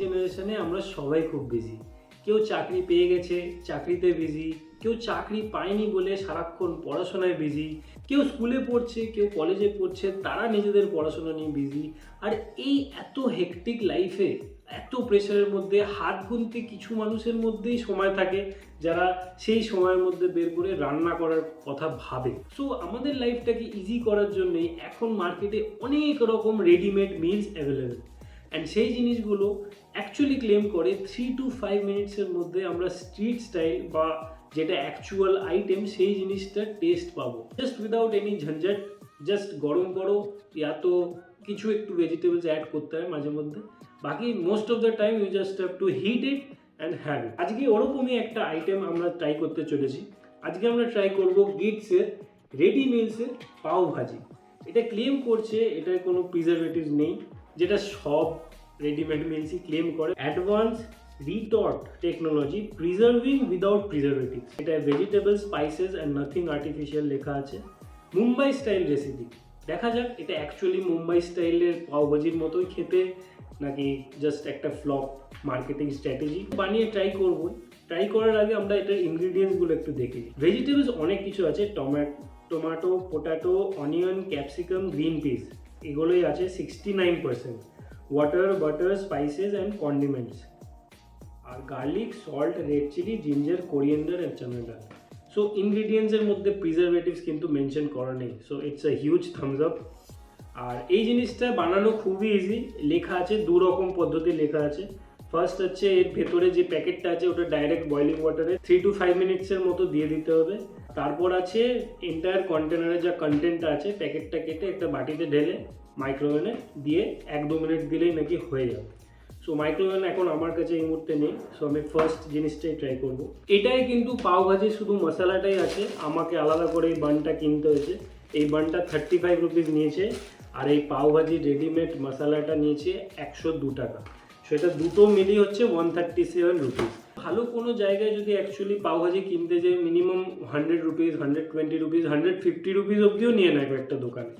জেনারেশনে আমরা সবাই খুব বিজি কেউ চাকরি পেয়ে গেছে, চাকরিতে বিজি কেউ চাকরি পায়নি বলে সারাক্ষণ পড়াশোনায় বিজি কেউ স্কুলে পড়ছে, কেউ কলেজে পড়ছে, তারা নিজেদের পড়াশোনা নিয়ে বিজি আর এই এত হেকটিক লাইফে এত প্রেশারের মধ্যে, হাত গুনতে কিছু মানুষের মধ্যেই সময় থাকে, যারা সেই সময়ের মধ্যে বের করে রান্না করার কথা ভাবে। সো আমাদের লাইফটাকে ইজি করার জন্যই এখন মার্কেটে অনেক রকম রেডিমেড মিলস অ্যাভেলেবেল অ্যান্ড সেই জিনিসগুলো অ্যাকচুয়ালি ক্লেম করে থ্রি টু ফাইভ মিনিটসের মধ্যে আমরা স্ট্রিট স্টাইল বা যেটা অ্যাকচুয়াল আইটেম সেই জিনিসটা টেস্ট পাবো। জাস্ট উইদাউট এনি ঝঞ্ঝাট জাস্ট গরম করো, ইয়া তো কিছু একটু ভেজিটেবলস অ্যাড করতে হয় মাঝে মধ্যে। বাকি most of the time you just have to heat it and have it আজকে ওরকমই একটা আইটেম আমরা ট্রাই করতে চলেছি। আজকে আমরা ট্রাই করব গিটসের রেডি মিলসের পাও ভাজি এটা ক্লেম করছে, এটার কোনো প্রিজারভেটিভ নেই। যেটা সব রেডিমেড মিলসই ক্লেম করে advance retort technology preserving without preservative এটা vegetable spices and nothing artificial লেখা আছে। মুম্বাই স্টাইল রেসিপি দেখা যাক, এটা অ্যাকচুয়ালি মুম্বাই স্টাইলের পাওভাজির মতোই খেতে, নাকি জাস্ট একটা ফ্লপ মার্কেটিং স্ট্র্যাটেজি বানিয়ে ট্রাই করব। ট্রাই করার আগে আমরা এটার ইনগ্রিডিয়েন্টসগুলো একটু দেখে ভেজিটেবলস অনেক কিছু আছে tomato tomato potato onion capsicum green peas এগুলোই আছে sixty nine percent water butter spices and condiments R garlic salt red chilli ginger coriander and chana dal so ইনগ্রিডিয়েন্টসের মধ্যে প্রিজারভেটিভস কিন্তু মেনশন করা নেই। So it's a huge thumbs up আর এই জিনিসটা বানানো খুবই ইজি লেখা আছে, দু রকম পদ্ধতি লেখা আছে। ফার্স্ট হচ্ছে এর ভেতরে যে প্যাকেটটা আছে, ওটা ডাইরেক্ট বয়লিং ওয়াটারে থ্রি টু ফাইভ মিনিটসের মতো দিয়ে দিতে হবে। তারপর আছে এন্টায়ার কন্টেনারে যা কন্টেন্টটা আছে, প্যাকেটটা কেটে একটা বাটিতে ঢেলে মাইক্রোওভেনে দিয়ে এক দু মিনিট দিলেই নাকি হয়ে যাবে। সো মাইক্রোওভেন এখন আমার কাছে এই মুহূর্তে নেই। সো আমি ফার্স্ট জিনিসটাই ট্রাই করব। এটাই কিন্তু পাও ভাজি শুধু মশলাটাই আছে। আমাকে আলাদা করে এই বানটা কিনতে হয়েছে। এই বানটা থার্টি ফাইভ রুপিস নিয়েছে আর এই পাও ভাজি রেডিমেড মশলাটা নিয়েছে একশো দু টাকা। সেটা দুটো মিলিয়ে হচ্ছে ওয়ান থার্টি সেভেন রুপিস ভালো কোনো জায়গায় যদি অ্যাকচুয়ালি পাওভাজি কিনতে যাই minimum hundred rupees hundred twenty rupees hundred fifty rupees অবধিও নিয়ে নেয় একটা দোকানে।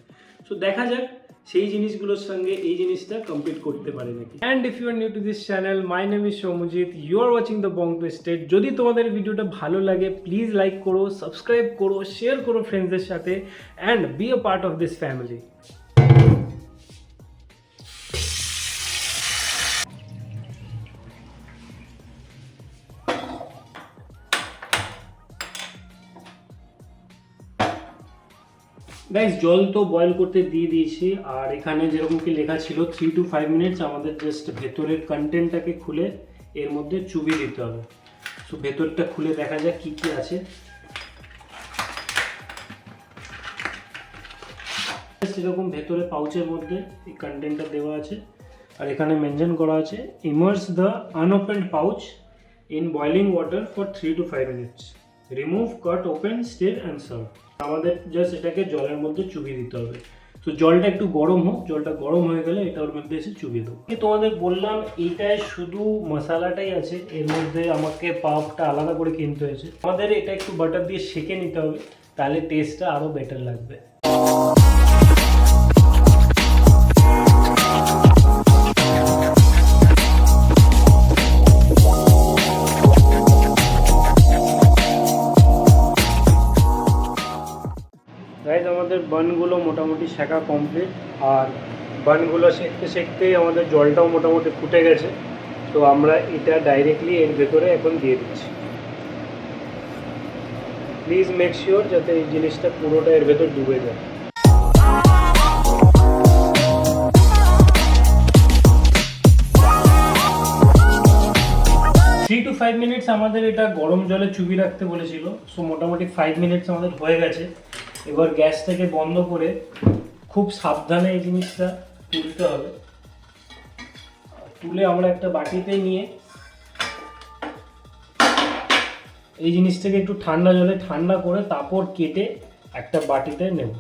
সো দেখা যাক, সেই জিনিসগুলোর সঙ্গে এই জিনিসটা কমপ্লিট করতে পারে নাকি। And if you are new to this channel my name is Soumajit you are watching the bong to state যদি তোমাদের ভিডিওটা ভালো লাগে প্লিজ লাইক করো সাবস্ক্রাইব করো শেয়ার করো ফ্রেন্ডসদের সাথে and be a part of this family guys জল তো বয়েল করতে দিয়ে দিয়েছি, আর এখানে যেরকম কি লেখা ছিল থ্রি টু ফাইভ মিনিটস আমাদের জাস্ট ভেতরের কন্টেন্টটাকে খুলে এর মধ্যে চুবিয়ে দিতে হবে। সো ভেতরটা খুলে দেখা যাক কি কি আছে। এরকম ভেতরে পাউচের মধ্যে এই কন্টেন্টটা দেওয়া আছে, আর এখানে মেনশন করা আছে immerse the unopened pouch in boiling water for three two five minutes remove cut open state and serve আমাদের জাস্ট এটাকে জলের মধ্যে চুবিয়ে দিতে হবে। তো জলটা একটু গরম হোক, জলটা গরম হয়ে গেলে এটা ওর মধ্যে এসে চুবিয়ে দেবো। তোমাদের বললাম, এইটায় শুধু মশালাটাই আছে, এর মধ্যে আমাকে পাপটা আলাদা করে কিনতে হয়েছে। আমাদের এটা একটু বাটার দিয়ে সেকে নিতে হবে, তাহলে টেস্টটা আরও বেটার লাগবে। বানগুলো মোটামুটি শেখা কমপ্লিট আর বানগুলো শেখতে শেখতেই আমাদের জলটাও মোটামুটি ফুটে গেছে। তো আমরা এটা ডাইরেক্টলি এর ভেতরে এখন দিয়ে দিচ্ছি। প্লিজ মেক শিওর যাতে এই জিনিসটা পুরোটা এর ভেতর ডুবে যায়। থ্রি টু ফাইভ মিনিটস আমাদের এটা গরম জলে চুবি রাখতে বলেছিল। সো মোটামুটি ফাইভ মিনিটস আমাদের হয়ে গেছে। এবার গ্যাসটাকে বন্ধ করে খুব সাবধানে এই জিনিসটা তুলতে হবে। তুলে আমরা একটা বাটিতে নিয়ে এই জিনিসটাকে একটু ঠান্ডা জলে ঠান্ডা করে তারপর কেটে একটা বাটিতে নেব।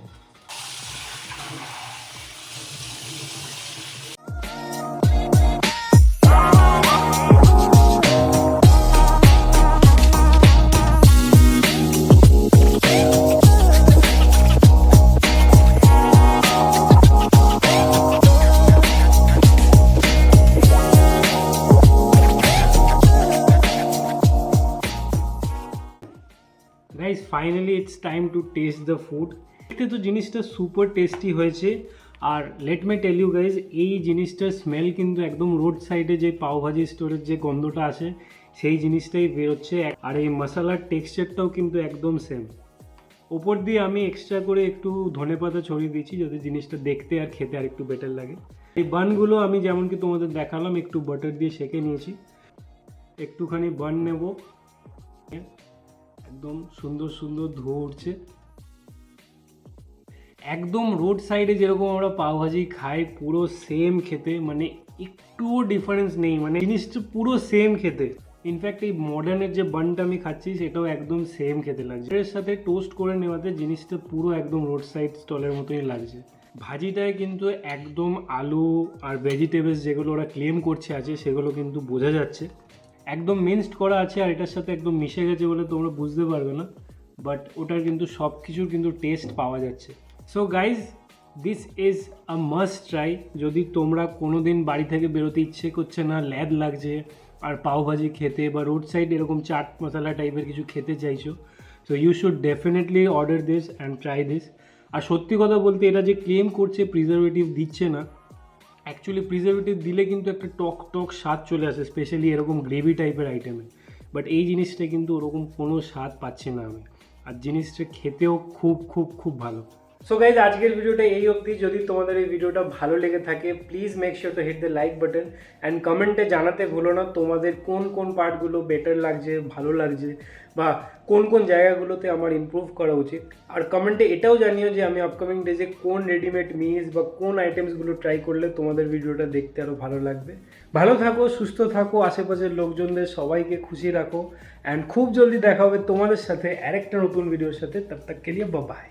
Finally it's time to taste the food দেখতে তো জিনিসটা সুপার টেস্টি হয়েছে। আর let me tell you guys এই জিনিসটার স্মেল কিন্তু একদম রোড সাইডে যে পাওভাজি স্টোরের যে গন্ধটা আসে, সেই জিনিসটাই বেরোচ্ছে আর এই মশালার টেক্সচারটাও কিন্তু একদম সেম ওপর দিয়ে আমি এক্সট্রা করে একটু ধনেপাতা ছড়িয়ে দিয়েছি, যাতে জিনিসটা দেখতে আর খেতে আর একটু বেটার লাগে। এই বানগুলো আমি যেমন কি তোমাদের দেখালাম, একটু বাটার দিয়ে সেকে নিয়েছি। একটুখানি বান নেব। একদম সুন্দর সুন্দর ধোয়া উঠছে। একদম রোড সাইডে যেরকম আমরা পাওভাজি খাই, পুরো সেম খেতে মানে একটুও ডিফারেন্স নেই মানে জিনিসটা পুরো সেম খেতে। ইনফ্যাক্ট এই মডার্নের যে বানটা আমি খাচ্ছি, সেটাও একদম সেম খেতে লাগছে। এর সাথে টোস্ট করে নেওয়াতে জিনিসটা পুরো একদম রোড সাইড স্টলের মতোই লাগছে। ভাজিটায় কিন্তু একদম আলু আর ভেজিটেবলস যেগুলো ওরা ক্লেম করছে আছে, সেগুলো কিন্তু বোঝা যাচ্ছে। একদম মিক্সড করা আছে আর এটার সাথে একদম মিশে গেছে বলে তোমরা বুঝতে পারবে না বাট ওটার কিন্তু সব কিছুর কিন্তু টেস্ট পাওয়া যাচ্ছে। So guys this is a must try যদি তোমরা কোনো দিন বাড়ি থেকে বেরোতে ইচ্ছে করছে না, ল্যাদ লাগছে, আর পাওভাজি খেতে বা রোড সাইড এরকম চাট মশলা টাইপের কিছু খেতে চাইছো so you should definitely order this and try this আর সত্যি কথা বলতে এটা যে ক্লেম করছে প্রিজারভেটিভ দিচ্ছে না অ্যাকচুয়ালি প্রিজারভেটিভ দিলে কিন্তু একটা টক টক স্বাদ চলে আসে স্পেশালি এরকম গ্রেভি টাইপের আইটেমে বাট এই জিনিসটা কিন্তু ওরকম কোনো স্বাদ পাচ্ছি না আমি। আর জিনিসটা খেতেও খুব খুব খুব ভালো। সো গাইজ আজকের ভিডিওটা এই অবধি। যদি তোমাদের এই ভিডিওটা ভালো লেগে থাকে please make sure to hit the like button and কমেন্টে জানাতে ভুলো না তোমাদের কোন কোন পার্টগুলো বেটার লাগছে, ভালো লাগছে বা কোন কোন জায়গাগুলোতে আমার ইমপ্রুভ করা উচিত। আর কমেন্টে এটাও জানিও যে আমি আপকামিং ডেজে কোন রেডিমেড মিলস বা কোন আইটেমসগুলো ট্রাই করলে তোমাদের ভিডিওটা দেখতে আরও ভালো লাগবে। ভালো থাকো, সুস্থ থাকো, আশেপাশের লোকজনদের সবাইকে খুশি রাখো। অ্যান্ড খুব জলদি দেখা হবে তোমাদের সাথে আরেকটা নতুন ভিডিওর সাথে। তব তক কে লিয়ে বাই